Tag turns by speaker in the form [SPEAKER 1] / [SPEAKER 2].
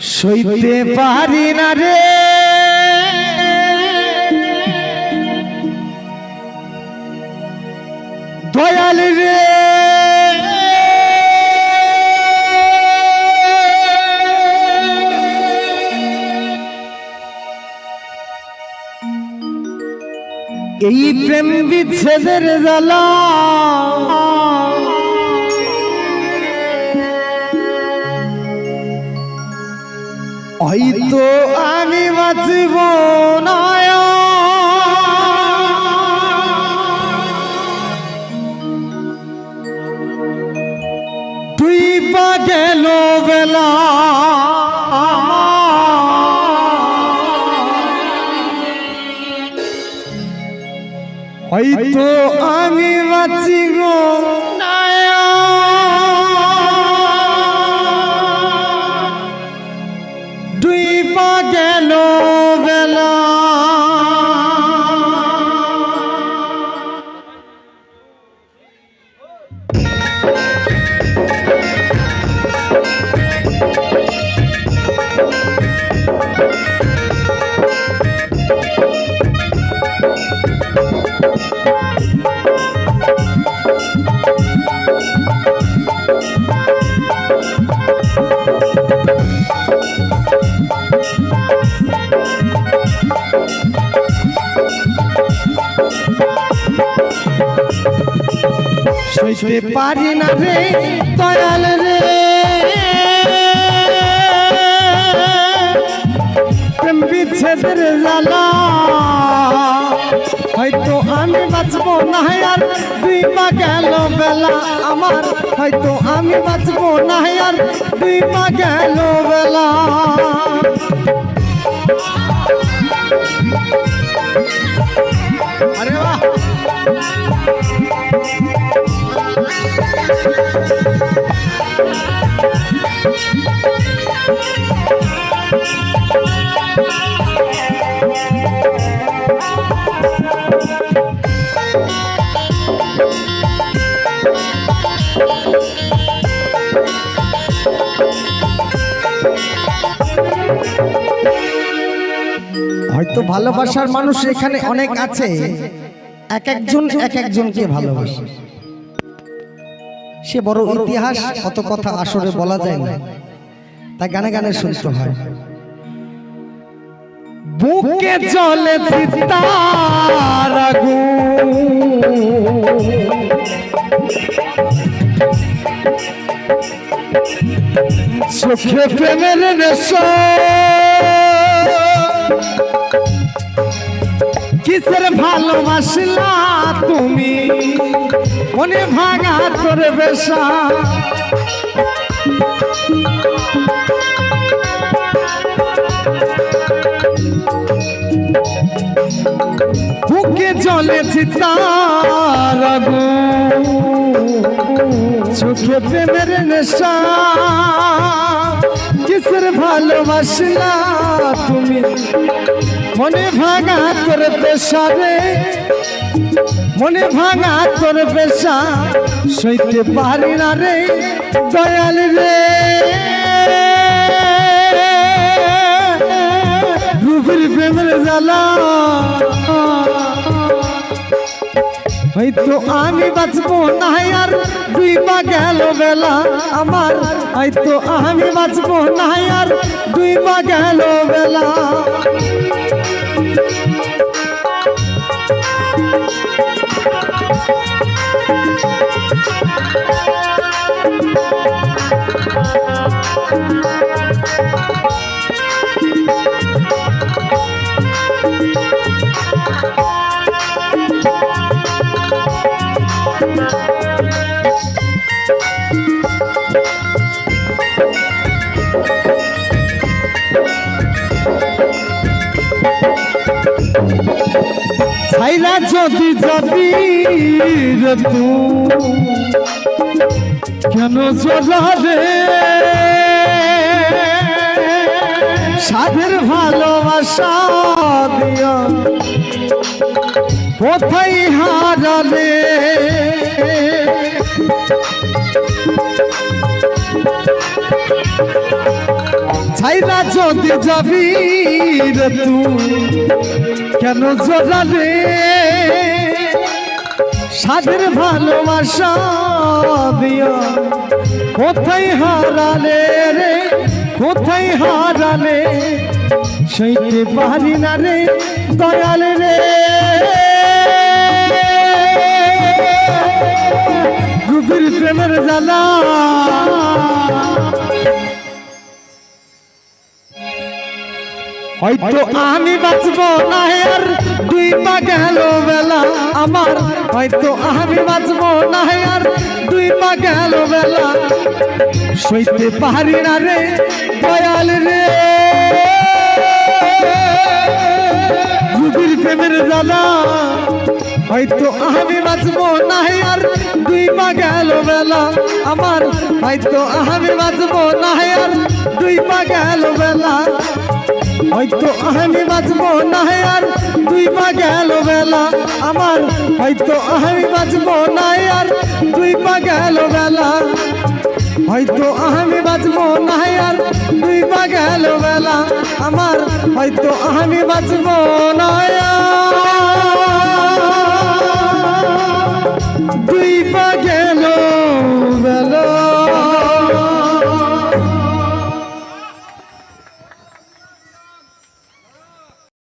[SPEAKER 1] সইতে পারি না রে। দয়াল রে। এই প্রেম বিচ্ছেদের জ্বালা। হয়তো আমি বাঁচব না তুই পা গেল বেলা। হয়তো আমি বাঁচিব দুই পা গেল বেলা। সইতে পারি না রে দয়াল রে। প্রেম বিচ্ছেদের জ্বালা। হয়তো আমি বাঁচবো না আর দুই পা গেল বেলা। আমার হয়তো আমি বাঁচবো না আর দুই পা গেল বেলা। হয়তো ভালোবাসার মানুষ এখানে অনেক আছে। এক একজন, এক একজনকে ভালোবাসে। সে বড় ইতিহাস কত কথা আসরে বলা যায় না। তাই গানে গানে শুনতে হয়। বুকে চলে চিতার চোখে প্রেমের নেশা। কিসের ভালোবাসলা তুমি? মনে ভাঙা তোর বেশা। বুকে জ্বলেছি তার আগুন, চোখে প্রেমের নেশা কিসের ভালোবাসলা তুমি? মনে ভাঙা তোর পেশা রে মনে ভাঙা তোর পেশা সইতে পারি না রে দয়াল রে। জ্বালা হয়তো আমি বাঁচবো না আর দুই পা গেল বেলা আমার। হয়তো আমি বাঁচবো না আর দুই পা গেল বেলা। ছাইরা যদি রে তু কেন চলা রে সাধের ভালোবাসা দিয়া কোথায় হারালে? ছাইরা যদি যাবি রে তুই কেন জোরালে সাদের ভালোবাসা দিয়া কোথায় হারালে রে? কোথায় হারালে? সইতে পারি না রে দয়াল রে। রুবির প্রেমের জ্বালা হয়তো আমি বাঁচবো না আর দুই পা গেল বেলা আমার। হয়তো আমি বাঁচবো না আর দুই পা গেল বেলা। সইতে পারি না রে দয়াল রে। রুবির প্রেমের জ্বালা। হয়তো আমি বাঁচবো না আর দুই পা গেল বেলা আমার। হয়তো আমি বাঁচবো না আর দুই পা গেল বেলা। হয়তো আমি বাঁচবো না আর তুই পা গেল বেলা আমার। হয়তো আমি বাঁচবো না আর তুই পা গেল বেলা। হয়তো আমি বাঁচবো না আর তুই পা গেল বেলা আমার। হয়তো আমি বাঁচবো না